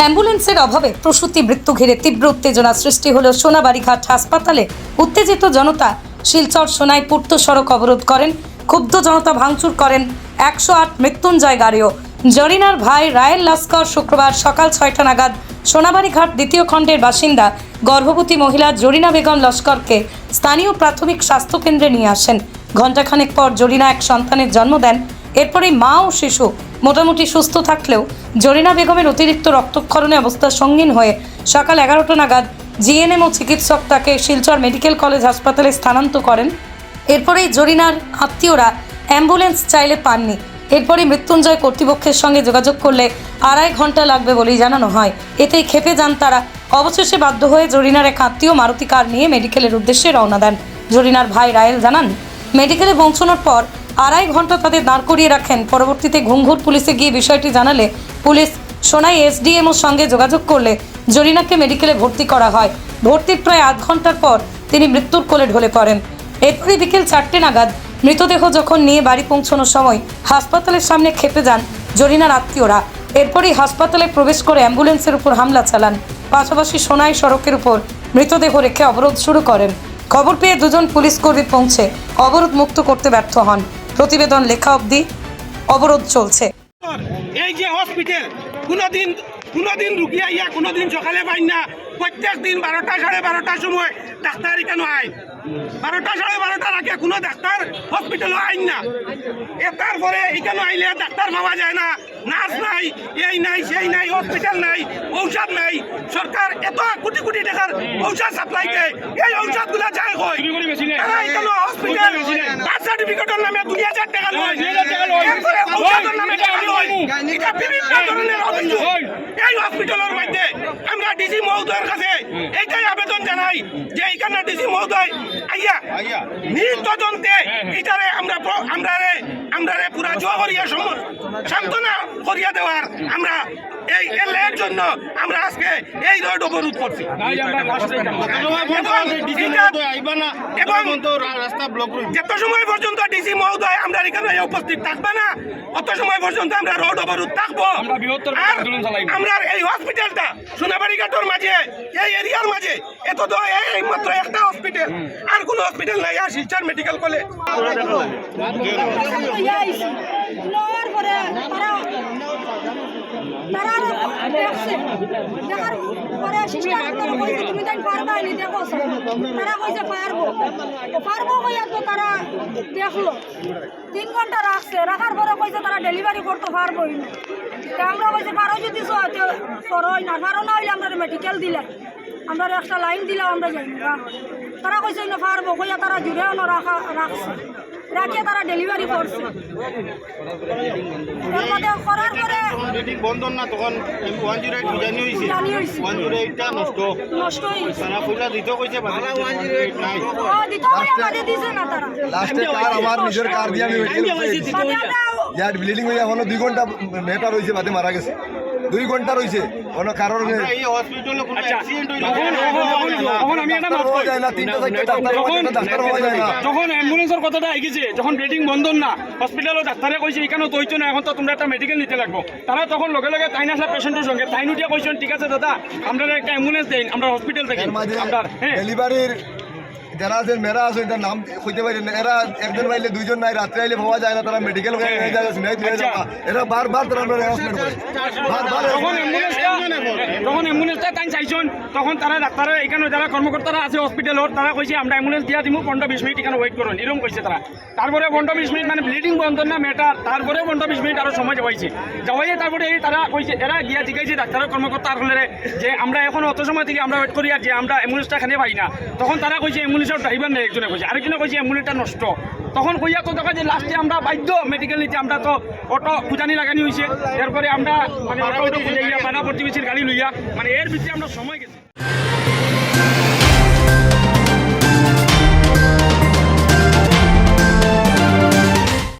অ্যাম্বুলেন্সের অভাবে প্রসূতি মৃত্যু ঘিরে তীব্র উত্তেজনা সৃষ্টি হল সোনাবাড়িঘাট হাসপাতালে উত্তেজিত জনতা শিলচর সোনাই পূর্ত সড়ক অবরোধ করেন। ক্ষুব্ধ জনতা ভাঙচুর করেন একশো আট মৃত্যুঞ্জয় গাড়িও জরিনার ভাই রায়েল লস্কর শুক্রবার সকাল ছয়টা নাগাদ সোনাবাড়িঘাট দ্বিতীয় খণ্ডের বাসিন্দা, গর্ভবতী মহিলা জরিনা বেগম লস্করকে স্থানীয় প্রাথমিক স্বাস্থ্যকেন্দ্রে নিয়ে আসেন। ঘণ্টাখানেক পর জরিনা এক সন্তানের জন্ম দেন। এরপরেই মা ও শিশু মোটামুটি সুস্থ থাকলেও জরিনা বেগমের অতিরিক্ত রক্তক্ষরণে অবস্থা সঙ্গীন হয়ে সকাল এগারোটা নাগাদ জিএনএম ও চিকিৎসক তাকে শিলচর মেডিকেল কলেজ হাসপাতালে স্থানান্তর করেন। এরপরেই জরিনার আত্মীয়রা অ্যাম্বুলেন্স চাইলে পাননি। এরপরই মৃত্যুঞ্জয় কর্তৃপক্ষের সঙ্গে যোগাযোগ করলে আড়াই ঘণ্টা লাগবে বলেই জানানো হয়। এতেই খেপে যান তারা। অবশেষে বাধ্য হয়ে জরিনার এক আত্মীয় মারুতি কার নিয়ে মেডিকেলের উদ্দেশ্যে রওনা দেন। জরিনার ভাই রায়েল জানান, মেডিকেলে পৌঁছানোর পর আড়াই ঘণ্টা তাদের দাঁড় করিয়ে রাখেন। পরবর্তীতে ঘুঙ্ঘুর পুলিশে গিয়ে বিষয়টি জানালে পুলিশ সোনাই এসডিএমওর সঙ্গে যোগাযোগ করলে জরিনাকে মেডিকেলে ভর্তি করা হয়। ভর্তির প্রায় আধ ঘণ্টার পর তিনি মৃত্যুর কোলে ঢলে পড়েন। এরপরই বিকেল চারটে নাগাদ মৃতদেহ যখন নিয়ে বাড়ি পৌঁছানোর সময় হাসপাতালের সামনে খেপে যান জরিনার আত্মীয়রা। এরপরই হাসপাতালে প্রবেশ করে অ্যাম্বুলেন্সের উপর হামলা চালান। পাশাপাশি সোনাই সড়কের উপর মৃতদেহ রেখে অবরোধ শুরু করেন। খবর পেয়ে দুজন পুলিশ কর্মী পৌঁছে অবরোধ মুক্ত করতে ব্যর্থ হন। প্রতিবেদন লেখা অবধি অবরোধ চলছে। এই যে হসপিটাল কোনোদিন কোনোদিন রুগী আইয়া কোনোদিন সকালে পাই না। প্রত্যেক দিন বারোটা সাড়ে বারোটার সময় ডাক্তার কেন আয় বারোটা সাড়ে বারোটার আগে কোনো ডাক্তার হসপিটালও আইন না। এ তারপরে এখানে আইলে ডাক্তার পাওয়া যায় না। নার্স নাই এই নাই সেই নাই হসপিটাল নাই ঔষধ নাই। সরকার এত কোটি কোটি টাকার ঔষধ সাপ্লাই দেয় এই ঔষধগুলা যায় হয় তারা এখানে হসপিটাল বার্থ সার্টিফিকেটের নামে দুই হাজার টাকা লয়। এরপরে ঔষধের নামে টাকা লয়। এটা বিভিন্ন ধরনের অভিযোগ। এই হসপিটালের মধ্যে। আমরা ডিসি মহোদয়ের কাছে এইটাই আবেদন জানাই যে এইখানে ডিসি মহোদয় আইয়া নিজ তদন্তে এটারে আমরা আমরা আমরা রে পুরা জোয়া করিয়া সান্ত্বনা করিয়া দেওয়ার আমরা এই এর জন্য আমরা আজকে এই রোড অবরোধ করছি এবং রাস্তা ব্লক রয়েছে যত সময় পর্যন্ত ডিসি মহোদয় আমরা এখানে উপস্থিত থাকবে না অত সময় পর্যন্ত আমরা রোড অবরোধ থাকব আমরা এই হসপিটালটা সোনাবাড়ি ঘাটর মাঝে এই এরিয়ার মাঝে এত তো এই- এই মাত্র একটা হসপিটাল আর কোনো হসপিটাল নাই আর শিলচর মেডিকেল কলেজ পরে তারা পরে তুমি তারা কইছে, পারব। পারব তো তারা দেখল। তিন ঘণ্টা রাখছে। রাখার পরে তারা ডেলিভারি না। আমরা কইছে যদি না। পারো না হইলে আমরা মেডিকেল দিলাম। আমরা একটা লাইন দিলাম, আমরা যাই তারা কইছে, না, পারব। কইয়া তারা জুড়েও রাখা, রাখছে। রাখিয়ে তারা ডেলিভারি করছে। করার পরে যদি বন্ধন না তখন ওয়ান জিরো এইট হয়েছে জানি হয়েছে ওয়ান জিরো এইটটা নষ্ট। নষ্ট হয়ে গেছে। তারা পয়সা দিতে কইছে বাকি ওয়ান জিরো এইট নাই। দিত ভাইয়া বাদে দিছে না তারা। লাস্টে কার আমার নিজের কার দিয়ে আমি ব্লিডিং হয়ে এখনও দুই ঘণ্টা মেয়েটা রয়েছে বাদে মারা গেছে। দুই ঘণ্টা রয়েছে কোনো কারণ নেই। এই হসপিটালে কোনো আচ্ছা, যখন অ্যাম্বুলেন্সের কথাটা আইগেছে যখন ব্লিডিং বন্ধ না হসপিটালে ডাক্তারে কইছে এখানে তৈতো না? এখন তো তোমরা একটা মেডিকেল নিতে লাগবো। তারা তখন লগে লগে তাই না পেশেন্টের সঙ্গে তাই নুটিয়া কইছেন ঠিক আছে দাদা আমরা একটা অ্যাম্বুলেন্স দেন আমরা হসপিটাল থেকে আমরা হ্যাঁ। ডেলিভারির যারা আছেন মেয়েরা আছে এটার নাম হইতে পারে না। এরা একজন পাইলে দুইজন নাই রাত্রে আইলে পাওয়া যায় না তারা মেডিকেল হয়ে আচ্ছা। এরা বারবার তারা হ্যারাসমেন্ট করে বারবার যখন অ্যাম্বুলেন্সটা তাই চাইছেন তখন তারা ডাক্তার এখানে যারা কর্মকর্তারা আছে হসপিটালত তারা কইছে আমরা অ্যাম্বুলেন্স দিয়া দিব পনেরো বিশ মিনিট এখানে ওয়েট করুন। এরকম কইছে তারা। তারপরে পনেরো বিশ মিনিট মানে ব্লিডিং বন্ধ না মেটার তারপরে পনেরো বিশ মিনিট আরও সময় যাওয়াইছে। যাওয়াইয়ে তারপরে এই তারা কইছে এরা গিয়া জিজ্ঞাসা ডাক্তারের কর্মকর্তা হলে যে আমরা এখন অত সময় থেকে আমরা ওয়েট করি আর যে আমরা অ্যাম্বুলেন্সটা এখানে পাই না। তখন তারা কইছে অ্যাম্বুলেন্সের ড্রাইভার নেই একজনে কইছে আরেকজনে কইছে অ্যাম্বুলেন্সটা নষ্ট। তখন কইয়া তো দেখা যে লাস্টে আমরা বাধ্য মেডিকেল নিতে আমরা তো অটো খুঁজানি লাগানি হয়েছে এরপরে আমরা মানে অটো অটো খুঁজে গিয়া বাধা প্রতিবেশীর গাড়ি লইয়া মানে এর ভিতরে আমরা সময় গেছি।